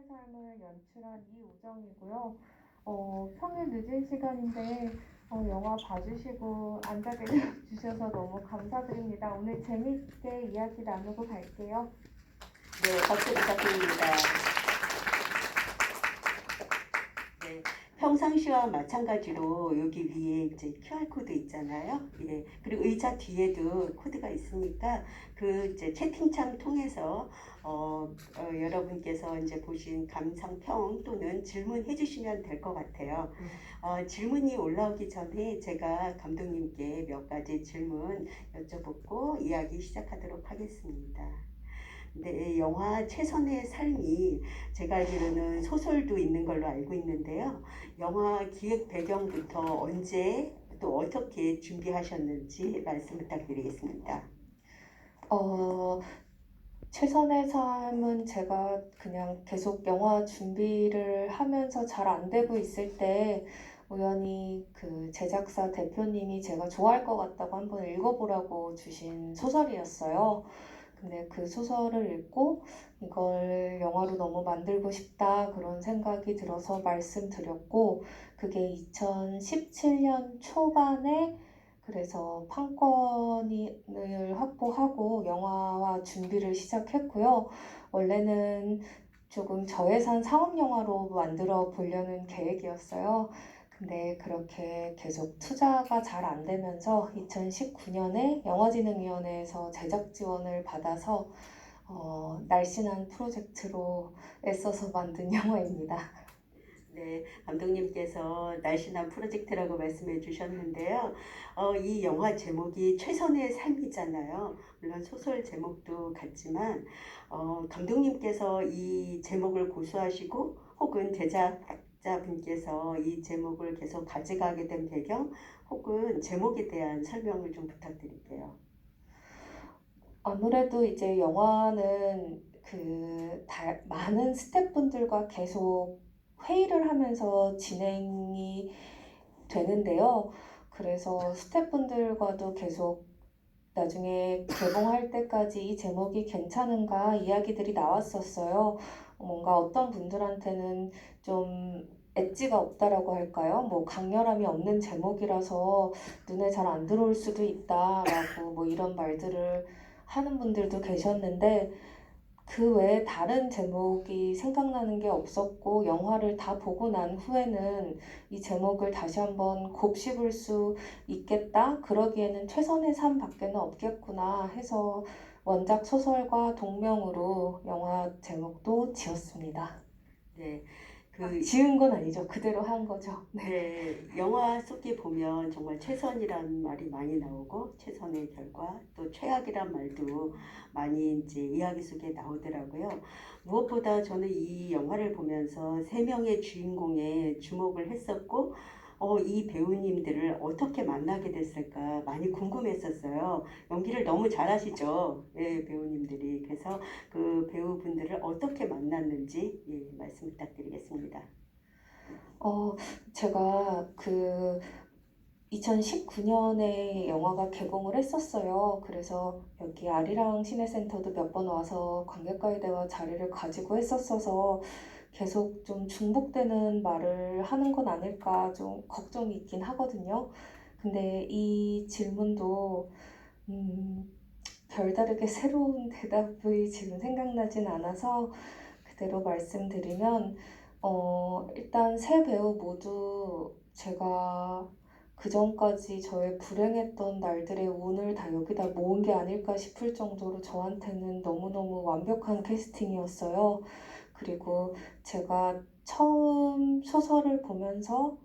최선의 삶을 연출한 이우정이고요. 어, 평일 늦은 시간인데 어, 영화 봐주시고 앉아 계셔서 너무 감사드립니다. 오늘 재밌게 이야기 나누고 갈게요. 네, 박수 부탁드립니다. 평상시와 마찬가지로 여기 위에 이제 QR 코드 있잖아요. 예, 그리고 의자 뒤에도 코드가 있으니까 그 이제 채팅창 통해서 어, 어, 여러분께서 이제 보신 감상평 또는 질문해 주시면 될 것 같아요. 어, 질문이 올라오기 전에 제가 감독님께 몇 가지 질문 여쭤보고 이야기 시작하도록 하겠습니다. 네, 영화 최선의 삶이 제가 알기로는 소설도 있는 걸로 알고 있는데요. 영화 기획 배경부터 언제 또 어떻게 준비하셨는지 말씀 부탁드리겠습니다. 어, 최선의 삶은 제가 그냥 계속 영화 준비를 하면서 잘 안 되고 있을 때 우연히 그 제작사 대표님이 제가 좋아할 것 같다고 한번 읽어보라고 주신 소설이었어요. 근데 그 소설을 읽고 이걸 영화로 너무 만들고 싶다 그런 생각이 들어서 말씀드렸고 그게 2017년 초반에 그래서 판권을 확보하고 영화화 준비를 시작했고요. 원래는 조금 저예산 상업 영화로 만들어 보려는 계획이었어요. 근데 그렇게 계속 투자가 잘 안 되면서 2019년에 영화진흥위원회에서 제작 지원을 받아서 어, 날씬한 프로젝트로 애써서 만든 영화입니다. 네, 감독님께서 날씬한 프로젝트라고 말씀해 주셨는데요. 어, 이 영화 제목이 최선의 삶이잖아요. 물론 소설 제목도 같지만, 어, 감독님께서 이 제목을 고수하시고, 혹은 제작 자분께서 이 제목을 계속 가져가게 된 배경, 혹은 제목에 대한 설명을 좀 부탁드릴게요. 아무래도 이제 영화는 그 다, 많은 스태프분들과 계속 회의를 하면서 진행이 되는데요. 그래서 스태프분들과도 계속 나중에 개봉할 때까지 이 제목이 괜찮은가 이야기들이 나왔었어요. 뭔가 어떤 분들한테는 좀 엣지가 없다라고 할까요? 뭐 강렬함이 없는 제목이라서 눈에 잘 안 들어올 수도 있다라고 뭐 이런 말들을 하는 분들도 계셨는데 그 외에 다른 제목이 생각나는 게 없었고 영화를 다 보고 난 후에는 이 제목을 다시 한번 곱씹을 수 있겠다. 그러기에는 최선의 삶밖에는 없겠구나 해서 원작 소설과 동명으로 영화 제목도 지었습니다. 네, 아, 그 지은 건 아니죠. 그대로 한 거죠. 네. 네, 영화 속에 보면 정말 최선이라는 말이 많이 나오고 최선의 결과 또 최악이란 말도 많이 이제 이야기 속에 나오더라고요. 무엇보다 저는 이 영화를 보면서 세 명의 주인공에 주목을 했었고 어, 이 배우님들을 어떻게 만나게 됐을까 많이 궁금했었어요. 연기를 너무 잘하시죠, 예, 배우님들이. 그래서 그 배우분들을 어떻게 만났는지 예, 말씀 부탁드리겠습니다. 어, 제가 그 2019년에 영화가 개봉을 했었어요. 그래서 여기 아리랑 시내센터도 몇 번 와서 관객과의 대화 자리를 가지고 했었어서 계속 좀 중복되는 말을 하는 건 아닐까 좀 걱정이 있긴 하거든요. 근데 이 질문도 음, 별다르게 새로운 대답이 지금 생각나진 않아서 그대로 말씀드리면 어, 일단 세 배우 모두 제가 그전까지 저의 불행했던 날들의 운을 다 여기다 모은 게 아닐까 싶을 정도로 저한테는 너무너무 완벽한 캐스팅이었어요. 그리고 제가 처음 소설을 보면서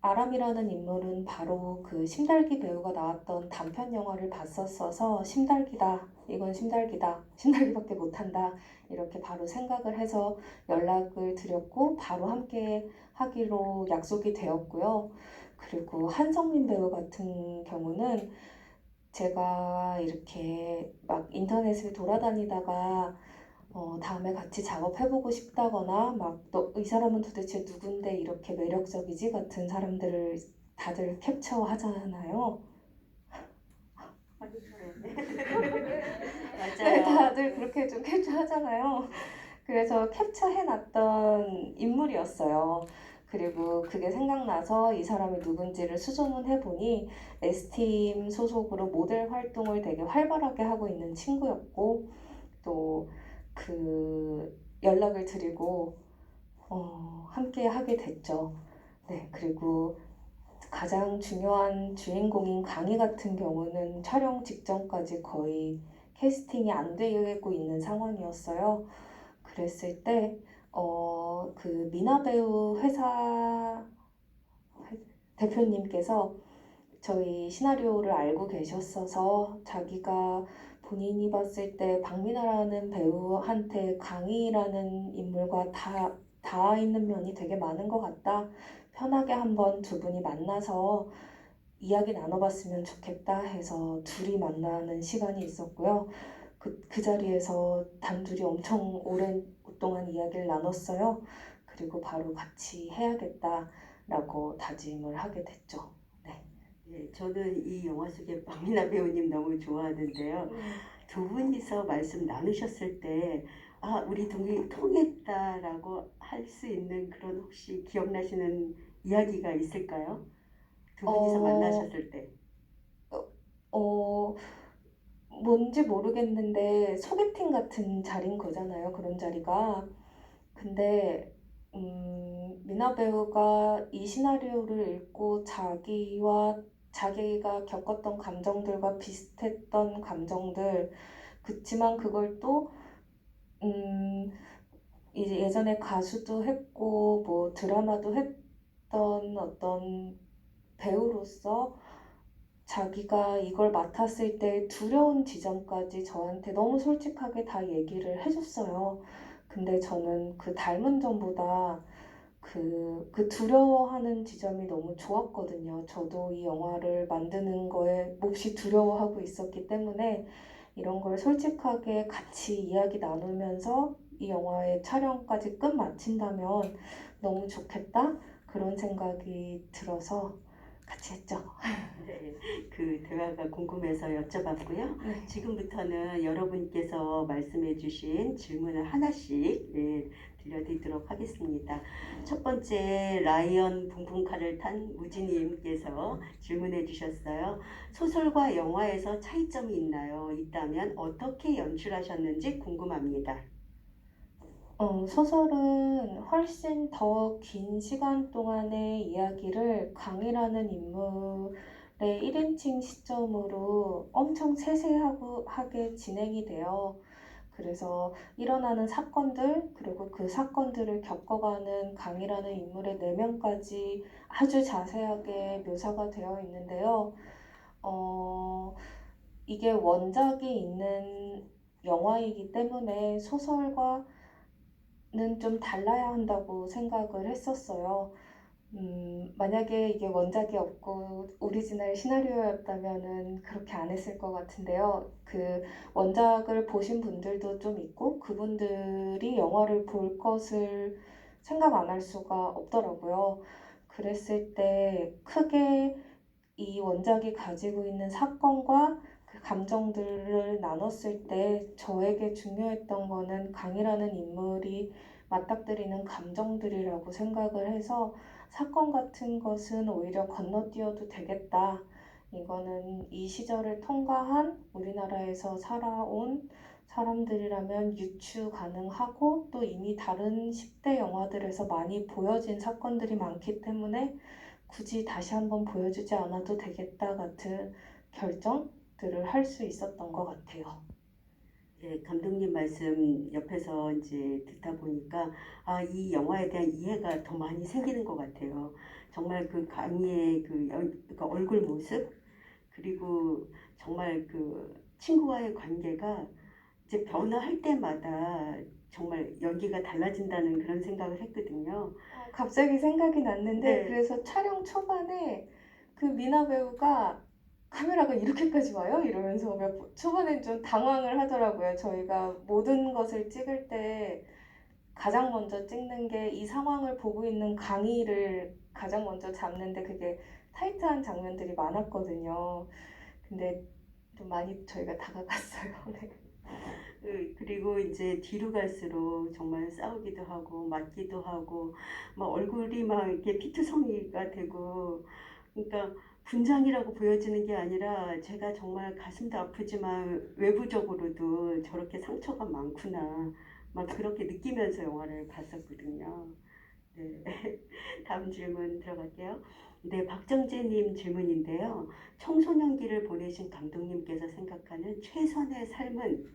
아람이라는 인물은 바로 그 심달기 배우가 나왔던 단편 영화를 봤었어서 심달기다. 이건 심달기다. 심달기밖에 못한다. 이렇게 바로 생각을 해서 연락을 드렸고 바로 함께 하기로 약속이 되었고요. 그리고 한성민 배우 같은 경우는 제가 이렇게 막 인터넷을 돌아다니다가 어, 다음에 같이 작업해보고 싶다거나 막 너 이 사람은 도대체 누군데 이렇게 매력적이지 같은 사람들을 다들 캡처하잖아요. 네, 맞아요. 다들 그렇게 좀 캡처하잖아요. 그래서 캡처해놨던 인물이었어요. 그리고 그게 생각나서 이 사람이 누군지를 수소문 해보니 S팀 소속으로 모델 활동을 되게 활발하게 하고 있는 친구였고 또 그 연락을 드리고 어, 함께 하게 됐죠. 네, 그리고 가장 중요한 주인공인 강희 같은 경우는 촬영 직전까지 거의 캐스팅이 안 되고 있는 상황이었어요. 그랬을 때, 어, 그 미나 배우 회사 대표님께서 저희 시나리오를 알고 계셨어서 자기가 본인이 봤을 때 박미나라는 배우한테 강희라는 인물과 다 닿아 있는 면이 되게 많은 것 같다. 편하게 한번 두 분이 만나서 이야기 나눠봤으면 좋겠다 해서 둘이 만나는 시간이 있었고요. 그, 그 자리에서 단둘이 엄청 오랜 동안 이야기를 나눴어요. 그리고 바로 같이 해야겠다라고 다짐을 하게 됐죠. 예, 저는 이 영화 속의 박민아 배우님 너무 좋아하는데요. 두 분이서 말씀 나누셨을 때, 아, 우리 동이 통했다라고 할 수 있는 그런 혹시 기억나시는 이야기가 있을까요? 두 분이서 어, 만나셨을 때. 어, 뭔지 모르겠는데 소개팅 같은 자리인 거잖아요. 그런 자리가. 근데 음, 미나 배우가 이 시나리오를 읽고 자기와 자기가 겪었던 감정들과 비슷했던 감정들, 그치만 그걸 또 음, 이제 예전에 가수도 했고 뭐 드라마도 했던 어떤 배우로서 자기가 이걸 맡았을 때 두려운 지점까지 저한테 너무 솔직하게 다 얘기를 해줬어요. 근데 저는 그 닮은 점보다 그, 그 두려워하는 지점이 너무 좋았거든요. 저도 이 영화를 만드는 거에 몹시 두려워하고 있었기 때문에 이런 걸 솔직하게 같이 이야기 나누면서 이 영화의 촬영까지 끝 마친다면 너무 좋겠다. 그런 생각이 들어서 같이 했죠. 네, 그 대화가 궁금해서 여쭤봤고요. 네. 지금부터는 여러분께서 말씀해 주신 질문을 하나씩 예, 들려드리도록 하겠습니다. 첫 번째 라이언 붕붕카를 탄 무지님께서 질문해 주셨어요. 소설과 영화에서 차이점이 있나요? 있다면 어떻게 연출하셨는지 궁금합니다. 어, 소설은 훨씬 더 긴 시간 동안의 이야기를 강이라는 인물의 1인칭 시점으로 엄청 세세하고 하게 진행이 돼요. 그래서 일어나는 사건들, 그리고 그 사건들을 겪어가는 강이라는 인물의 내면까지 아주 자세하게 묘사가 되어 있는데요. 어, 이게 원작이 있는 영화이기 때문에 소설과 는 좀 달라야 한다고 생각을 했었어요. 음, 만약에 이게 원작이 없고 오리지널 시나리오였다면은 그렇게 안 했을 것 같은데요. 그 원작을 보신 분들도 좀 있고 그분들이 영화를 볼 것을 생각 안 할 수가 없더라고요. 그랬을 때 크게 이 원작이 가지고 있는 사건과 그 감정들을 나눴을 때 저에게 중요했던 거는 강이라는 인물이 맞닥뜨리는 감정들이라고 생각을 해서 사건 같은 것은 오히려 건너뛰어도 되겠다. 이거는 이 시절을 통과한 우리나라에서 살아온 사람들이라면 유추 가능하고 또 이미 다른 10대 영화들에서 많이 보여진 사건들이 많기 때문에 굳이 다시 한번 보여주지 않아도 되겠다 같은 결정들을 할 수 있었던 것 같아요. 예, 감독님 말씀 옆에서 이제 듣다 보니까 아, 이 영화에 대한 이해가 더 많이 생기는 것 같아요. 정말 그 강희의 그 열- 그러니까 얼굴 모습 그리고 정말 그 친구와의 관계가 이제 변화할 때마다 정말 연기가 달라진다는 그런 생각을 했거든요. 갑자기 생각이 났는데 네. 그래서 촬영 초반에 그 미나 배우가 카메라가 이렇게까지 와요? 이러면서 몇 번- 초반엔 좀 당황을 하더라고요. 저희가 모든 것을 찍을 때 가장 먼저 찍는 게 이 상황을 보고 있는 강희를 가장 먼저 잡는데 그게 타이트한 장면들이 많았거든요. 근데 좀 많이 저희가 다가갔어요. 네. 그- 그리고 이제 뒤로 갈수록 정말 싸우기도 하고 맞기도 하고 막 얼굴이 막 이렇게 피투성이가 되고 그러니까 분장이라고 보여지는 게 아니라 제가 정말 가슴도 아프지만 외부적으로도 저렇게 상처가 많구나 막 그렇게 느끼면서 영화를 봤었거든요. 네. 다음 질문 들어갈게요. 네, 박정재님 질문인데요. 청소년기를 보내신 감독님께서 생각하는 최선의 삶은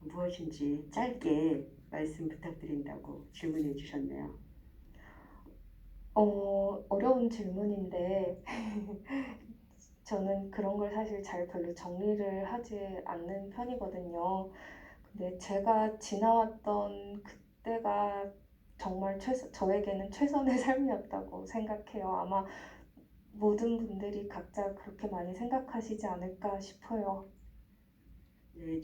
무엇인지 짧게 말씀 부탁드린다고 질문해 주셨네요. 어, 어려운 질문인데, 저는 그런 걸 사실 잘 별로 정리를 하지 않는 편이거든요. 근데 제가 지나왔던 그때가 정말 최, 저에게는 최선의 삶이었다고 생각해요. 아마 모든 분들이 각자 그렇게 많이 생각하시지 않을까 싶어요. 네,